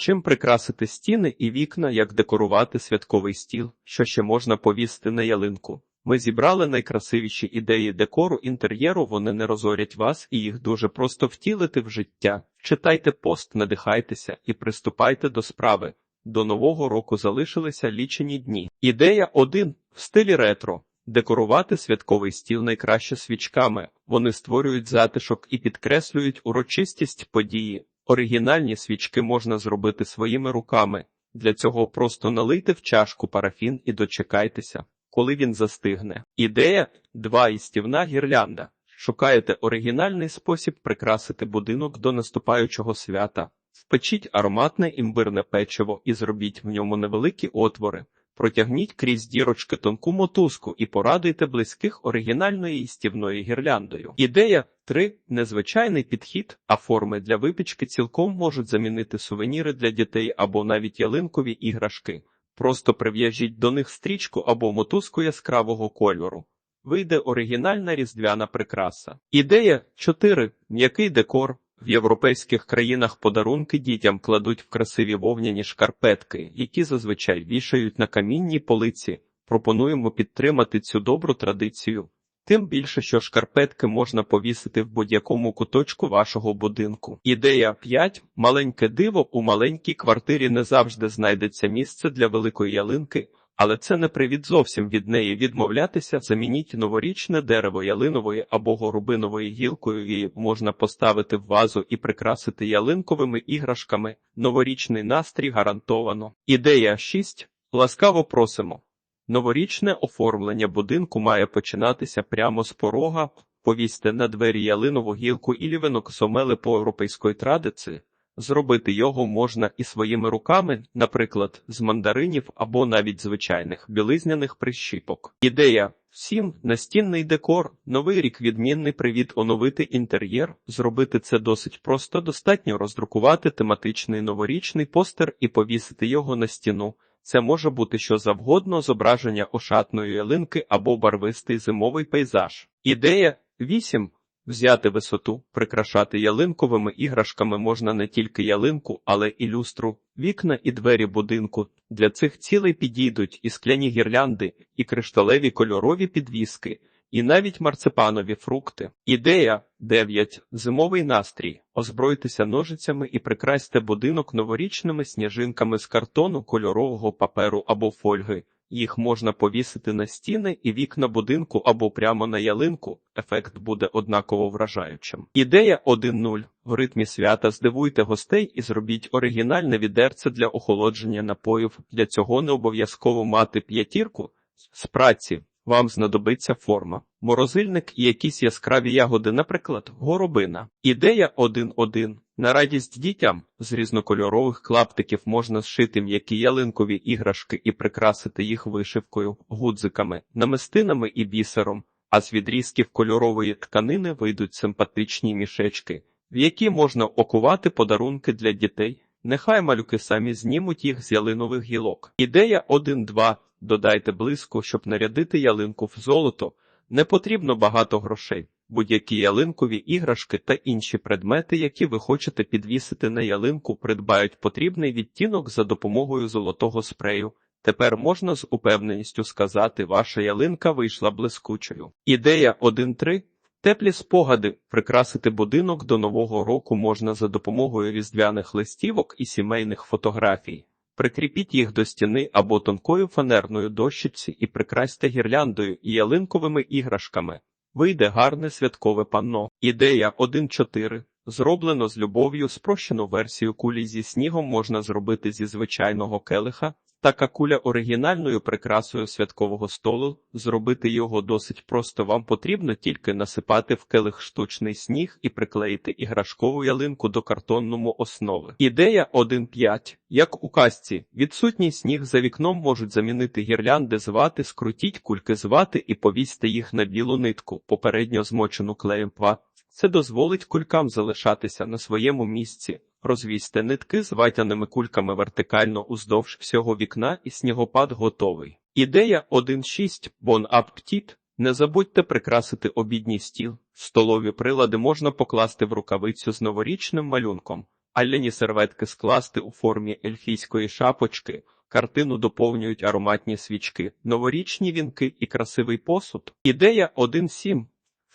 Чим прикрасити стіни і вікна, як декорувати святковий стіл, що ще можна повісити на ялинку. Ми зібрали найкрасивіші ідеї декору інтер'єру, вони не розорять вас і їх дуже просто втілити в життя. Читайте пост, надихайтеся і приступайте до справи. До нового року залишилися лічені дні. Ідея 1. в стилі ретро. Декорувати святковий стіл найкраще свічками. Вони створюють затишок і підкреслюють урочистість події. Оригінальні свічки можна зробити своїми руками. Для цього просто налийте в чашку парафін і дочекайтеся, коли він застигне. Ідея 2. Істівна гірлянда. Шукаєте оригінальний спосіб прикрасити будинок до наступаючого свята. Впечіть ароматне імбирне печиво і зробіть в ньому невеликі отвори. Протягніть крізь дірочки тонку мотузку і порадуйте близьких оригінальною істівною гірляндою. Ідея 3. Незвичайний підхід, а форми для випічки цілком можуть замінити сувеніри для дітей або навіть ялинкові іграшки. Просто прив'яжіть до них стрічку або мотузку яскравого кольору. Вийде оригінальна різдвяна прикраса. Ідея 4. М'який декор. В європейських країнах подарунки дітям кладуть в красиві вовняні шкарпетки, які зазвичай вішають на камінній полиці. Пропонуємо підтримати цю добру традицію. Тим більше, що шкарпетки можна повісити в будь-якому куточку вашого будинку. Ідея 5. Маленьке диво у маленькій квартирі не завжди знайдеться місце для великої ялинки, але це не привід зовсім від неї відмовлятися. Замініть новорічне дерево ялинової або горубинової гілкою. Її можна поставити в вазу і прикрасити ялинковими іграшками. Новорічний настрій гарантовано. Ідея 6. Ласкаво просимо. Новорічне оформлення будинку має починатися прямо з порога. Повісьте на двері ялинову гілку і лівинок сомели по європейської традиції. Зробити його можна і своїми руками, наприклад, з мандаринів або навіть звичайних білизняних прищіпок. Ідея 7. Настінний декор, новий рік відмінний привід оновити інтер'єр. Зробити це досить просто. Достатньо роздрукувати тематичний новорічний постер і повісити його на стіну. Це може бути що завгодно зображення ошатної ялинки або барвистий зимовий пейзаж. Ідея 8. Взяти висоту, прикрашати ялинковими іграшками можна не тільки ялинку, але і люстру, вікна і двері будинку. Для цих цілей підійдуть і скляні гірлянди, і кришталеві кольорові підвіски, і навіть марципанові фрукти. Ідея 9. Зимовий настрій. Озбройтеся ножицями і прикрасьте будинок новорічними сніжинками з картону, кольорового паперу або фольги. Їх можна повісити на стіни і вікна будинку або прямо на ялинку. Ефект буде однаково вражаючим. Ідея 1.0. В ритмі свята здивуйте гостей і зробіть оригінальне відерце для охолодження напоїв. Для цього не обов'язково мати п'ятірку з праці. Вам знадобиться форма, морозильник і якісь яскраві ягоди, наприклад, горобина. Ідея 1.1. На радість дітям з різнокольорових клаптиків можна зшити м'які ялинкові іграшки і прикрасити їх вишивкою, гудзиками, намистинами і бісером, а з відрізків кольорової тканини вийдуть симпатичні мішечки, в які можна окувати подарунки для дітей. Нехай малюки самі знімуть їх з ялинових гілок. Ідея 1.2. Додайте блиску, щоб нарядити ялинку в золото. Не потрібно багато грошей. Будь-які ялинкові іграшки та інші предмети, які ви хочете підвісити на ялинку, придбають потрібний відтінок за допомогою золотого спрею. Тепер можна з упевненістю сказати, ваша ялинка вийшла блискучою. Ідея 1.3. Теплі спогади прикрасити будинок до нового року можна за допомогою різдвяних листівок і сімейних фотографій. Прикріпіть їх до стіни або тонкою фанерною дощиці і прикрасьте гірляндою і ялинковими іграшками. Вийде гарне святкове панно. Ідея 1.4. Зроблено з любов'ю спрощену версію кулі зі снігом можна зробити зі звичайного келиха. Така куля оригінальною прикрасою святкового столу. Зробити його досить просто. Вам потрібно тільки насипати в келих штучний сніг і приклеїти іграшкову ялинку до картонному основи. Ідея 1.5. Як у казці, відсутній сніг за вікном можуть замінити гірлянди з вати, скрутіть кульки з вати і повісьте їх на білу нитку, попередньо змочену клеєм пва. Це дозволить кулькам залишатися на своєму місці. Розвісьте нитки з ватяними кульками вертикально уздовж всього вікна і снігопад готовий. Ідея 1.6. Бон аптіт. Не забудьте прикрасити обідній стіл. Столові прилади можна покласти в рукавицю з новорічним малюнком, Аляні серветки скласти у формі ельфійської шапочки. Картину доповнюють ароматні свічки, новорічні вінки і красивий посуд. Ідея 1.7.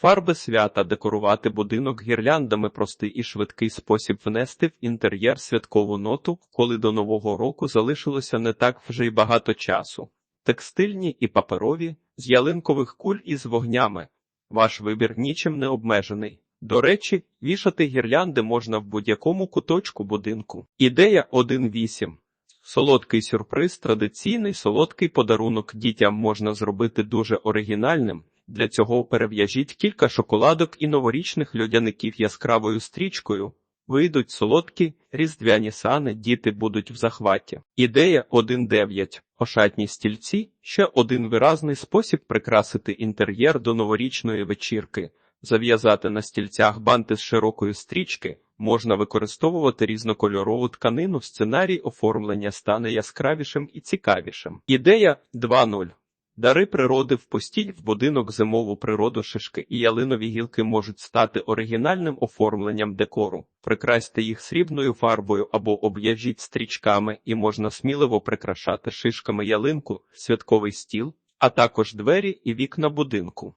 Фарби свята декорувати будинок гірляндами простий і швидкий спосіб внести в інтер'єр святкову ноту, коли до нового року залишилося не так вже й багато часу. Текстильні і паперові, з ялинкових куль із вогнями. Ваш вибір нічим не обмежений. До речі, вішати гірлянди можна в будь-якому куточку будинку. Ідея 1.8. Солодкий сюрприз, традиційний солодкий подарунок дітям можна зробити дуже оригінальним. Для цього перев'яжіть кілька шоколадок і новорічних льодяників яскравою стрічкою. Вийдуть солодкі, різдвяні сани, діти будуть в захваті. Ідея 1.9. Ошатні стільці ще один виразний спосіб прикрасити інтер'єр до новорічної вечірки. Зав'язати на стільцях банти з широкої стрічки, можна використовувати різнокольорову тканину, сценарій оформлення стане яскравішим і цікавішим. Ідея 2.0. Дари природи в постіль в будинок зимову природу шишки і ялинові гілки можуть стати оригінальним оформленням декору. Прикрасьте їх срібною фарбою або об'яжіть стрічками і можна сміливо прикрашати шишками ялинку, святковий стіл, а також двері і вікна будинку.